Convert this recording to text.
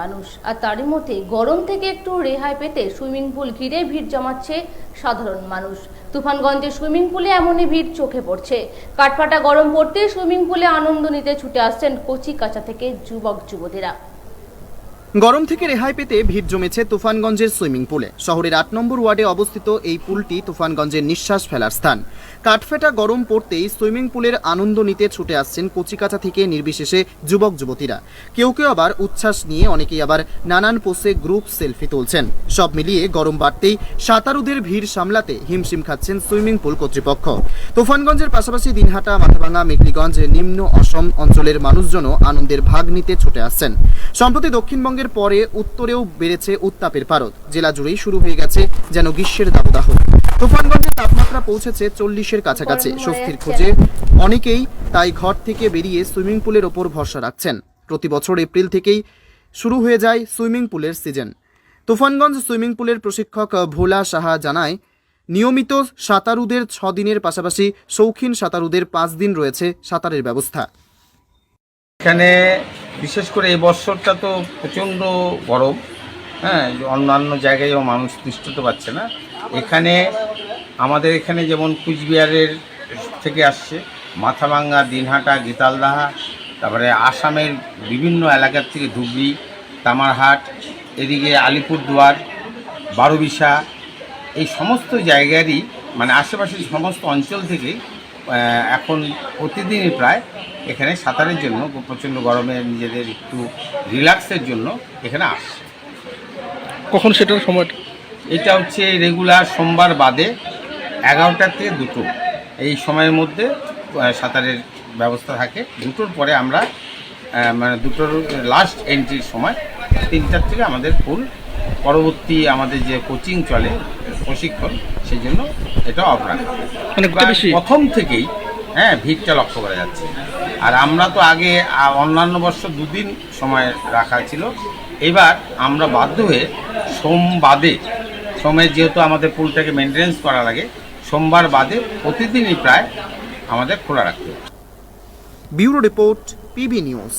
মানুষ। আর তারই মধ্যে গরম থেকে একটু রেহাই পেতে সুইমিং পুল ঘিরে ভিড় জমাচ্ছে সাধারণ মানুষ। তুফানগঞ্জে সুইমিং পুলে এমনই ভিড় চোখে পড়ছে। কাঠফাটা গরম পড়তে সুইমিং পুলে আনন্দ নিতে ছুটে আসছেন কচি কাঁচা থেকে যুবক যুবতীরা গরম থেকে রেহাই পেতে ভিড় জমেছে তুফানগঞ্জের সুইমিং পুলে। শহরের আট নম্বর ওয়ার্ডে অবস্থিত এই পুলটি তুফানগঞ্জের নিঃশ্বাস ফেলার স্থান। কাঠফেটা গরম পড়তেই সুইমিং পুলের আনন্দ নিতে ছুটে আসছেন কচিকাচা থেকে নির্বিশেষে যুবক যুবতীরা। কেউ কেউ আবার উচ্ছ্বাস নিয়ে অনেকেই আবার নানান পোসে গ্রুপ সেলফি তুলছেন। সব মিলিয়ে গরম বাড়তেই সাঁতারুদের ভিড় সামলাতে হিমশিম খাচ্ছেন সুইমিং পুল কর্তৃপক্ষ। তুফানগঞ্জের পাশাপাশি দিনহাটা মাথাভাঙা মেঘলিগঞ্জ নিম্ন অসম অঞ্চলের মানুষজনও আনন্দের ভাগ নিতে ছুটে আসছেন। সম্প্রতি দক্ষিণবঙ্গের পরে উত্তরেও বেড়েছে উত্তাপের পারদ। জেলা জুড়েই শুরু হয়ে গেছে যেন গ্রীষ্মের দাবদাহ। তুফানগঞ্জের তাপমাত্রা পৌঁছেছে চল্লিশের কাছাকাছি। স্বস্তির খোঁজে অনেকেই তাই ঘর থেকে বেরিয়ে সুইমিং পুলের ওপর ভরসা রাখছেন। প্রতি বছর এপ্রিল থেকেই শুরু হয়ে যায় সুইমিং পুলের সিজন। তুফানগঞ্জ সুইমিং পুলের প্রশিক্ষক ভোলা সাহা জানায় নিয়মিত সাঁতারুদের ছ দিনের পাশাপাশি শৌখিন সাঁতারুদের পাঁচ দিন রয়েছে সাঁতারের ব্যবস্থা। এখানে বিশেষ করে এই বছরটা তো প্রচণ্ড গরম হ্যাঁ অন্যান্য জায়গায়ও মানুষ তিষ্ঠতে পারছে না। এখানে আমাদের এখানে যেমন কুচবিহারের থেকে আসছে, মাথাভাঙ্গা, দিনহাটা, গীতালদাহা, তারপরে আসামের বিভিন্ন এলাকার থেকে ধুবড়ি, তামারহাট, এদিকে আলিপুরদুয়ার বারোবিশা এই সমস্ত জায়গারই মানে আশেপাশের সমস্ত অঞ্চল থেকে এখন প্রতিদিনই প্রায় এখানে সাঁতারের জন্য প্রচণ্ড গরমে নিজেদের একটু রিল্যাক্সের জন্য এখানে আসছে। কখন সেটার সময়টা এটা হচ্ছে রেগুলার সোমবার বাদে এগারোটা থেকে দুটো। এই সময়ের মধ্যে সাঁতারের ব্যবস্থা থাকে। দুটোর পরে আমরা মানে দুটোর লাস্ট এন্ট্রির সময় তিনটার থেকে আমাদের ফুল পরবর্তী আমাদের যে কোচিং চলে প্রশিক্ষণ সেই জন্য এটা অফ রাখা অনেকটা প্রথম থেকেই হ্যাঁ ভিড়টা লক্ষ্য করা যাচ্ছে। আর আমরা তো আগে অন্যান্য বর্ষ দুদিন সময় রাখা ছিল। এবার আমরা বাধ্য হয়ে সোম বাদে সোমের যেহেতু আমাদের পুলটাকে মেনটেন্স করা লাগে সোমবার বাদে প্রতিদিনই প্রায় আমাদের খোলা রাখতে হবে। Bureau report PB news.